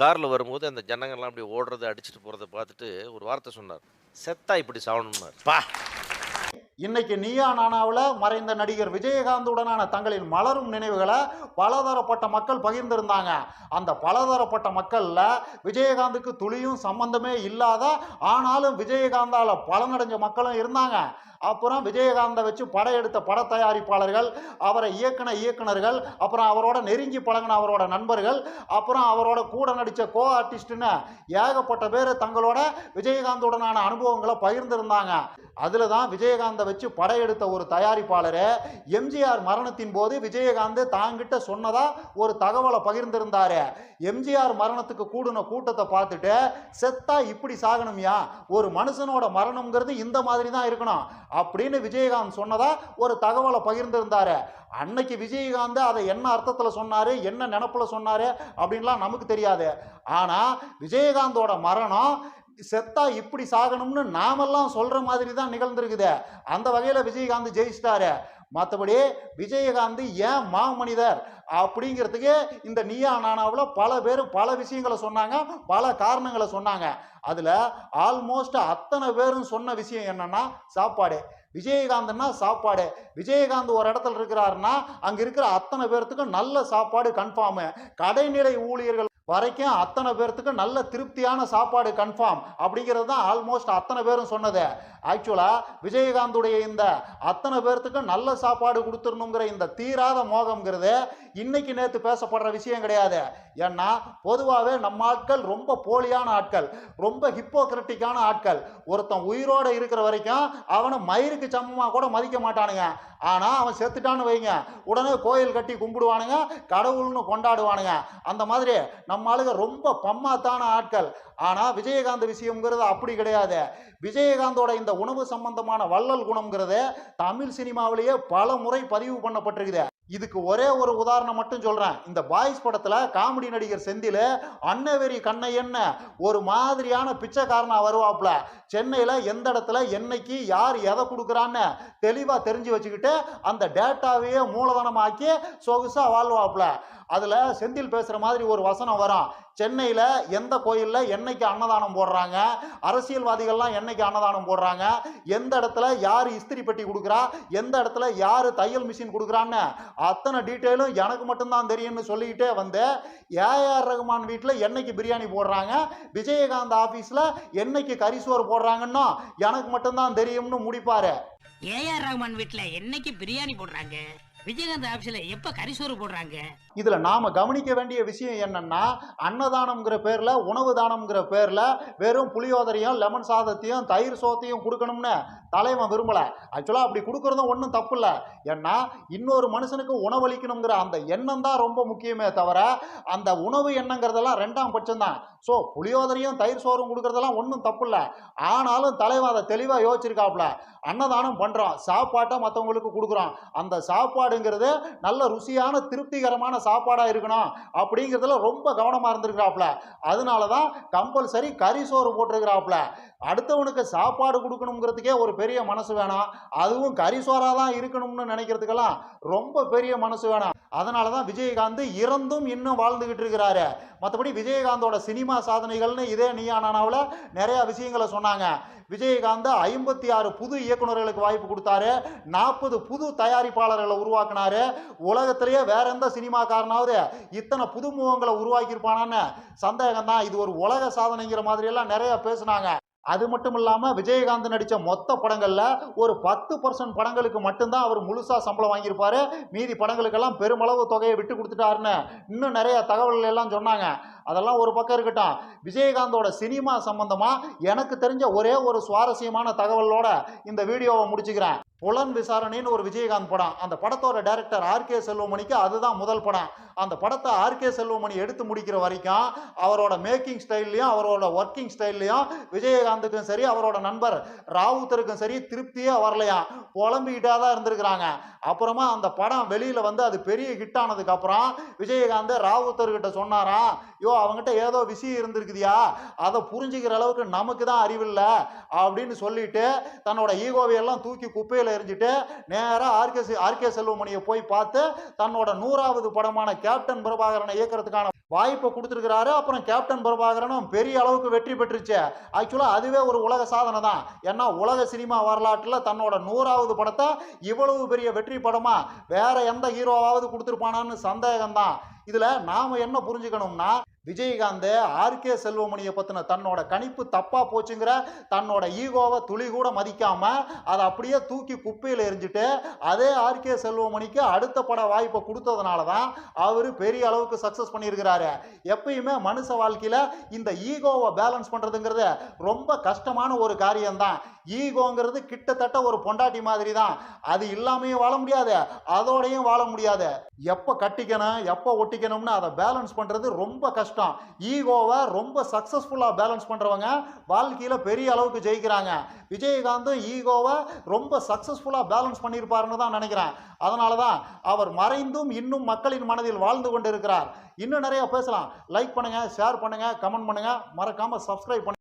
காரில் வரும்போது அந்த ஜனங்கள்லாம் அப்படி ஓடுறத அடிச்சுட்டு போகிறத பார்த்துட்டு ஒரு வார்த்தை சொன்னார். செத்தா இப்படி சாவணும்னார். பா! இன்னைக்கு நீயா நானாவில் மறைந்த நடிகர் விஜயகாந்துடனான தங்களின் மலரும் நினைவுகளை பலதரப்பட்ட மக்கள் பகிர்ந்திருந்தாங்க. அந்த பலதரப்பட்ட மக்களில் விஜயகாந்துக்கு துளியும் சம்பந்தமே இல்லாத ஆனாலும் விஜயகாந்தால் பலனடைஞ்ச மக்களும் இருந்தாங்க. அப்புறம் விஜயகாந்தை வச்சு படையெடுத்த பட தயாரிப்பாளர்கள் அவரை இயக்குன இயக்குனர்கள் அப்புறம் அவரோட நெருங்கி பழகின அவரோட நண்பர்கள் அப்புறம் அவரோட கூட நடித்த கோ ஆர்டிஸ்ட்னு ஏகப்பட்ட பேர் தங்களோட விஜயகாந்துடனான அனுபவங்களை பகிர்ந்திருந்தாங்க. அதில் தான் விஜயகாந்தை வச்சு படையெடுத்த ஒரு தயாரிப்பாளர் எம்ஜிஆர் மரணத்தின் போது விஜயகாந்த் தாங்கிட்ட சொன்னதா ஒரு தகவலை பகிர்ந்திருந்தாரு. எம்ஜிஆர் மரணத்துக்கு கூடின கூட்டத்தை பார்த்துட்டு செத்தா இப்படி சாகணும்யா? ஒரு மனுஷனோட மரணம்ங்கிறது இந்த மாதிரி தான் இருக்கணும் அப்படின்னு விஜயகாந்த் சொன்னதா ஒரு தகவலை பகிர்ந்திருந்தாரு. அன்னைக்கு விஜயகாந்த் அதை என்ன அர்த்தத்தில் சொன்னார் என்ன நினப்பில் சொன்னார் அப்படின்லாம் நமக்கு தெரியாது. ஆனால் விஜயகாந்தோட மரணம் செத்தா இப்படி சாகணும்னு நாமெல்லாம் சொல்ற மாதிரி தான் நிகழ்ந்திருக்குது. அந்த வகையில் விஜயகாந்த் ஜெயிச்சிட்டாரு. மற்றபடி விஜயகாந்த் ஏன் மாமனிதர் அப்படிங்கிறதுக்கு இந்த நீயா நானாவில் பல பேர் பல விஷயங்களை சொன்னாங்க பல காரணங்களை சொன்னாங்க. அதில் ஆல்மோஸ்ட் அத்தனை பேரும் சொன்ன விஷயம் என்னன்னா சாப்பாடு. விஜயகாந்த்னா சாப்பாடு. விஜயகாந்த் ஒரு இடத்துல இருக்கிறாருன்னா அங்கே இருக்கிற அத்தனை பேர்த்துக்கும் நல்ல சாப்பாடு கன்ஃபார்மு கடைநிலை ஊழியர்கள் வரைக்கும் அத்தனை பேர்த்துக்கு நல்ல திருப்தியான சாப்பாடு கன்ஃபார்ம் அப்படிங்கிறது தான் ஆல்மோஸ்ட் அத்தனை பேரும் சொன்னது. ஆக்சுவலாக விஜயகாந்துடைய இந்த அத்தனை பேர்த்துக்கு நல்ல சாப்பாடு கொடுத்துடணுங்கிற இந்த தீராத மோகம்ங்கிறது இன்னைக்கு நேற்று பேசப்படுற விஷயம் கிடையாது. ஏன்னா பொதுவாகவே நம்ம ஆட்கள் ரொம்ப போலியான ஆட்கள் ரொம்ப ஹிப்போக்ரட்டிக்கான ஆட்கள். ஒருத்தன் உயிரோடு இருக்கிற வரைக்கும் அவனை மயிருக்கு சமமாக கூட மதிக்க மாட்டானுங்க. ஆனால் அவன் செத்துட்டான்னு வைங்க. உடனே கோயில் கட்டி கும்பிடுவானுங்க கடவுள்னு கொண்டாடுவானுங்க. அந்த மாதிரி நம்ம ஆளுங்க ரொம்ப பம்மாத்தான ஆட்கள். ஆனால் விஜயகாந்த் விஷயம்ங்கிறது அப்படி கிடையாது. விஜயகாந்தோட இந்த உணவு சம்பந்தமான வள்ளல் குணம்ங்கிறது தமிழ் சினிமாவிலேயே பல முறை பதிவு பண்ணப்பட்டிருக்குது. இதுக்கு ஒரே ஒரு உதாரணம் மட்டும் சொல்கிறேன் இந்த பாய்ஸ் படத்தில் காமெடி நடிகர் செந்தில் அன்னவெறி கண்ணையன்னு ஒரு மாதிரியான பிச்சைக்காரனாக வருவாப்புல. சென்னையில் எந்த இடத்துல என்னைக்கு யார் எதை கொடுக்குறான்னு தெளிவாக தெரிஞ்சு வச்சுக்கிட்டு அந்த டேட்டாவையே மூலதனமாக்கி சொகுசாக வாழ்வாப்புல. அதுல செந்தில் பேசுற மாதிரி ஒரு வசனம் வரும். சென்னையில் எந்த கோயிலில் என்னைக்கு அன்னதானம் போடுறாங்க? அரசியல்வாதிகள்லாம் என்னைக்கு அன்னதானம் போடுறாங்க? எந்த இடத்துல யார் இஸ்திரி பெட்டி கொடுக்குறா? எந்த இடத்துல யார் தையல் மிஷின் கொடுக்குறான்னு அத்தனை டீட்டெயிலும் எனக்கு மட்டும்தான் தெரியும்னு சொல்லிக்கிட்டே வந்து ஏஆர் ரகுமான் வீட்டில் என்னைக்கு பிரியாணி போடுறாங்க? விஜயகாந்த் ஆஃபீஸில் என்னைக்கு கரிசோறு போடுறாங்கன்னா எனக்கு மட்டும்தான் தெரியும்னு முடிப்பாரு. ஏஆர் ரகுமான் வீட்டில் என்னைக்கு பிரியாணி போடுறாங்க? விஜயகாந்த் ஆபீஸ்ல எப்ப கரிசோறு போடுறாங்க? இதுல நாம கவனிக்க வேண்டிய விஷயம் என்னன்னா அன்னதானம்ங்கிற பேர்ல உணவு தானம்ங்கிற பேர்ல வெறும் புளியோதரையும் லெமன் சாதத்தையும் தயிர் சோத்தையும் கொடுக்கணும்னு தலைவன் விரும்பல. ஆக்சுவலா அப்படி கொடுக்கறதும் ஒன்றும் தப்பு இல்லை ஏன்னா இன்னொரு மனுஷனுக்கு உணவளிக்கணுங்கிற அந்த எண்ணம் தான் ரொம்ப முக்கியமே தவிர அந்த உணவு எண்ணங்கிறதெல்லாம் ரெண்டாம் பட்சம் தான். ஸோ புளியோதரையும் தயிர் சோறும் கொடுக்கறதெல்லாம் ஒன்றும் தப்பு இல்லை ஆனாலும் தலைவன் அதை தெளிவாக யோசிச்சிருக்காப்புல அன்னதானம் பண்ணுறோம் சாப்பாட்டை மற்றவங்களுக்கு கொடுக்குறோம். அந்த சாப்பாடு சாப்பாடுங்கிறது நல்ல ருசியான திருப்திகரமான சாப்பாடாக இருக்கணும் அப்படிங்கிறதுல ரொம்ப கவனமாக இருந்திருக்கிறாப்புல. அதனால தான் கம்பல்சரி கறி சோறு போட்டிருக்கிறாப்புல. அடுத்தவனுக்கு சாப்பாடு கொடுக்கணுங்கிறதுக்கே ஒரு பெரிய மனசு வேணாம். அதுவும் கறி சோறாக தான் இருக்கணும்னு நினைக்கிறதுக்கெல்லாம் ரொம்ப பெரிய மனசு வேணாம். அதனால தான் விஜயகாந்த் இறந்தும் இன்னும் வாழ்ந்துகிட்டு இருக்கிறாரு. மற்றபடி விஜயகாந்தோட சினிமா சாதனைகள்னு இதே நீயானாவில் நிறைய விஷயங்களை சொன்னாங்க. விஜயகாந்த் ஐம்பத்தி ஆறு புது இயக்குனர்களுக்கு வாய்ப்பு கொடுத்தாரு. நாற்பது புது தயாரிப்பாளர்களை உருவாக்குனாரு. உலகத்திலேயே வேற எந்த சினிமாக்காரனாவது இத்தனை புதுமுகங்களை உருவாக்கியிருப்பானான்னு சந்தேகம் தான் இது ஒரு உலக சாதனைங்கிற மாதிரி எல்லாம் நிறைய பேசுனாங்க. அது மட்டும் இல்லாமல் விஜயகாந்த் நடித்த மொத்த படங்களில் ஒரு பத்து பர்சன்ட் படங்களுக்கு மட்டும்தான் அவர் முழுசாக சம்பளம் வாங்கியிருப்பாரு. மீதி படங்களுக்கெல்லாம் பெருமளவு தொகையை விட்டு கொடுத்துட்டாருன்னு இன்னும் நிறைய தகவல்கள் எல்லாம் சொன்னாங்க. அதெல்லாம் ஒரு பக்கம் இருக்கட்டும். விஜயகாந்தோட சினிமா சம்பந்தமாக எனக்கு தெரிஞ்ச ஒரே ஒரு சுவாரஸ்யமான தகவலோட இந்த வீடியோவை முடிச்சுக்கிறேன். புலன் விசாரணைன்னு ஒரு விஜயகாந்த் படம். அந்த படத்தோட டைரக்டர் ஆர்கே செல்வமணிக்கு அதுதான் முதல் படம். அந்த படத்தை ஆர்கே செல்வமணி எடுத்து முடிக்கிற வரைக்கும் அவரோட மேக்கிங் ஸ்டைல்லையும் அவரோட ஒர்க்கிங் ஸ்டைல்லையும் விஜயகாந்துக்கும் சரி அவரோட நண்பர் ராவுத்தருக்கும் சரி திருப்தியே வரலையாம் புலம்பிக்கிட்டே தான் இருந்திருக்கிறாங்க. அப்புறமா அந்த படம் வெளியில் வந்து அது பெரிய ஹிட் ஆனதுக்கப்புறம் விஜயகாந்த் ராவுத்தர்கிட்ட சொன்னாராம் யோ அவங்ககிட்ட ஏதோ விஷயம் இருந்திருக்குதியா? அதை புரிஞ்சுக்கிற அளவுக்கு நமக்கு தான் அறிவில்லை அப்படின்னு சொல்லிட்டு தன்னோட ஈகோவை எல்லாம் தூக்கி குப்பையில் குப்பையில் எரிஞ்சுட்டு நேராக ஆர்கே ஆர்கே செல்வமணியை போய் பார்த்து தன்னோட நூறாவது படமான கேப்டன் பிரபாகரனை இயக்கிறதுக்கான வாய்ப்பை கொடுத்துருக்கிறாரு. அப்புறம் கேப்டன் பிரபாகரனும் பெரிய அளவுக்கு வெற்றி பெற்றுச்சு. ஆக்சுவலாக அதுவே ஒரு உலக சாதனை தான். ஏன்னா உலக சினிமா வரலாற்றில் தன்னோட நூறாவது படத்தை இவ்வளவு பெரிய வெற்றி படமாக வேற எந்த ஹீரோவாவது கொடுத்துருப்பானான்னு சந்தேகம்தான். இதில் நாம் என்ன புரிஞ்சுக்கணும்னா விஜயகாந்த் ஆர்கே செல்வமணியை பற்றின தன்னோட கணிப்பு தப்பாக போச்சுங்கிற தன்னோட ஈகோவை துளி கூட மதிக்காமல் அதை அப்படியே தூக்கி குப்பையில் எரிஞ்சிட்டு அதே ஆர்கே செல்வமணிக்கு அடுத்த பட வாய்ப்பை கொடுத்ததுனால தான் அவர் பெரிய அளவுக்கு சக்ஸஸ் பண்ணியிருக்கிறாரு. எப்பயுமே மனுஷ வாழ்க்கையில் இந்த ஈகோவை பேலன்ஸ் பண்ணுறதுங்கிறது ரொம்ப கஷ்டமான ஒரு காரியம்தான். ஈகோங்கிறது கிட்டத்தட்ட ஒரு பொண்டாட்டி மாதிரி தான் அது இல்லாமையும் வாழ முடியாது அதோடையும் வாழ முடியாது. எப்போ கட்டிக்கணும் எப்போ ஒட்டிக்கணும்னு அதை பேலன்ஸ் பண்ணுறது ரொம்ப கஷ்டம். ஈகோவை ரொம்ப சக்ஸஸ்ஃபுல்லாக பேலன்ஸ் பண்ணுறவங்க வாழ்க்கையில் பெரிய அளவுக்கு ஜெயிக்கிறாங்க. விஜயகாந்தும் ஈகோவை ரொம்ப சக்ஸஸ்ஃபுல்லாக பேலன்ஸ் பண்ணியிருப்பாருன்னு தான் நினைக்கிறேன். அதனால தான் அவர் மறைந்தும் இன்னும் மக்களின் மனதில் வாழ்ந்து கொண்டு இருக்கிறார் இன்னும் நிறைய பேசலாம். லைக் பண்ணுங்கள் ஷேர் பண்ணுங்கள் கமெண்ட் பண்ணுங்கள் மறக்காமல் சப்ஸ்கிரைப் பண்ணுங்க